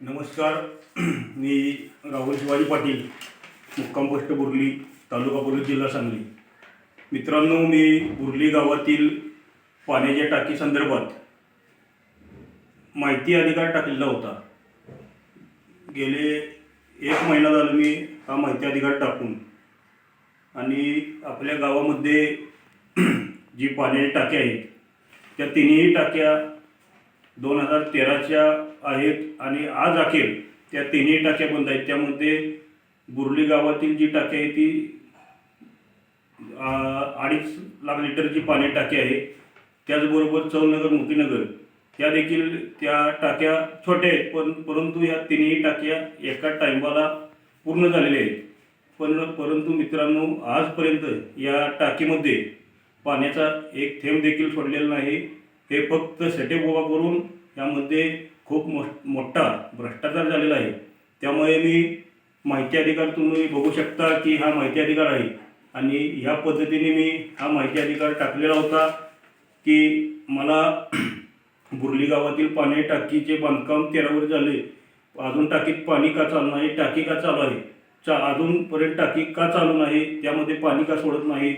नमस्कार. मी राहुल शिवाजी पाटील मुक्काम पोस्ट बुर्ली तालुका पोलीस जिल्हा सांगली. मित्रांनो मी बुर्ली गावातील पाण्याच्या टाकी संदर्भात माहिती अधिकार टाकलेला होता. गेले एक महिना झाला मी हा माहिती अधिकार टाकून आणि आपल्या गावामध्ये जी पाण्याची टाक्या आहेत त्या तिन्ही टाक्या दोन हजार तेराच्या आहेत आणि आज अखेर त्या तिन्ही टाक्या बंद आहेत. त्यामध्ये बुर्ली गावातील जी टाकी आहे ती अडीच लाख लिटरची पाणी टाकी आहे. त्याचबरोबर चौनगर मुकीनगर त्या देखील त्या टाक्या छोट्या आहेत पण परंतु या तिन्ही टाक्या एका टायमाला पूर्ण झालेल्या आहेत. पण परंतु मित्रांनो आजपर्यंत या टाकीमध्ये पाण्याचा एक थेंब देखील सोडलेला नाही. हे फक्त सेटअप उभा करून यामध्ये खूप मो मोठा भ्रष्टाचार झालेला आहे. त्यामुळे मी माहिती अधिकार तुम्ही बघू शकता की हा माहिती अधिकार आहे. आणि ह्या पद्धतीने मी हा माहिती अधिकार टाकलेला होता की मला बुर्ली गावातील पाणी टाकीचे बांधकाम तेरावर झाले. अजून टाकीत पाणी का चालू नाही टाकी का चालू आहे? चा अजूनपर्यंत टाकी का चालू नाही? त्यामध्ये पाणी का सोडत नाही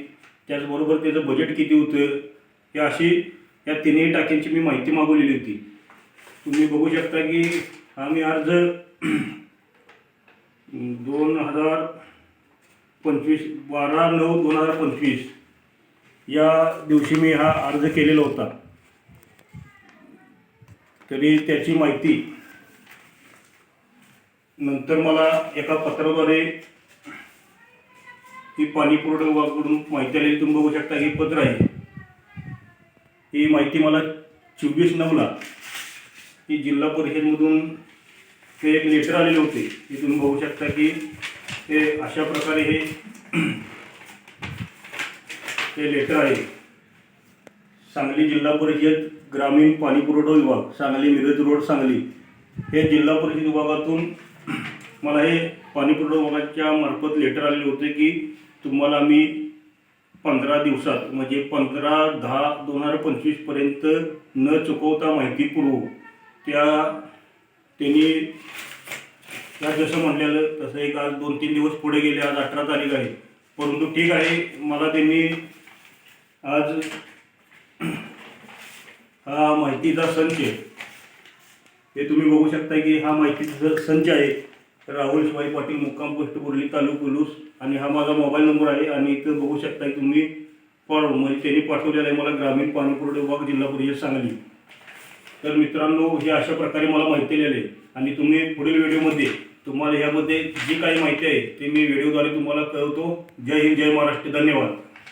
त्याचबरोबर त्याचं बजेट किती होतं? हे अशी या तिन्ही टाक्यांची मी माहिती मागवलेली होती. तुम्ही बघू शकता की आम्ही अर्ज दोन हजार पंचवीस बारा नऊ दोन हजार पंचवीस या दिवशी मी हा अर्ज केलेला होता. तरी त्याची माहिती नंतर मला एका पत्राद्वारे ती पाणी पुरवठा विभागाकडून माहिती आलेली. तुम्ही बघू शकता हे पत्र आहे. ही माहिती मला चोवीस नऊला ही जिल्हा परिषदमधून ते एक लेटर आलेले होते. की तुम्ही बघू शकता की हे अशा प्रकारे हे हे लेटर आहे. सांगली जिल्हा परिषद ग्रामीण पाणीपुरवठा विभाग सांगली मिरज रोड सांगली. हे जिल्हा परिषद विभागातून मला हे पाणीपुरवठा विभागाच्या मार्फत लेटर आलेले होते की तुम्हाला मी पंधरा दिवसात म्हणजे पंधरा दहा दोन हजार पंचवीसपर्यंत न चुकवता माहिती पुरवू. त्या त्यांनी त्या जसं म्हणलेलं तसं एक आज दोन तीन दिवस पुढे गेले आज अठरा तारीख आहे. परंतु ठीक आहे मला त्यांनी आज हा माहितीचा संच हे तुम्ही बघू शकता की हा माहितीचा संच आहे. राहुल शिवाई पाटील मुक्काम पोस्ट बोर्ली तालुक उलूस. आणि हा माझा मोबाईल नंबर आहे आणि इथं बघू शकता की तुम्ही फॉर्म म्हणजे त्यांनी पाठवलेला आहे मला ग्रामीण पाणीपुरवठा विभाग जिल्हा परिषद सांगली. तर मित्रांनो हे अशा प्रकारे मला माहिती दिलेली आहे. आणि तुम्ही पुढील व्हिडिओमध्ये तुम्हाला ह्यामध्ये जी काही माहिती आहे ते मी व्हिडिओद्वारे तुम्हाला कळवतो. जय हिंद जय महाराष्ट्र. धन्यवाद.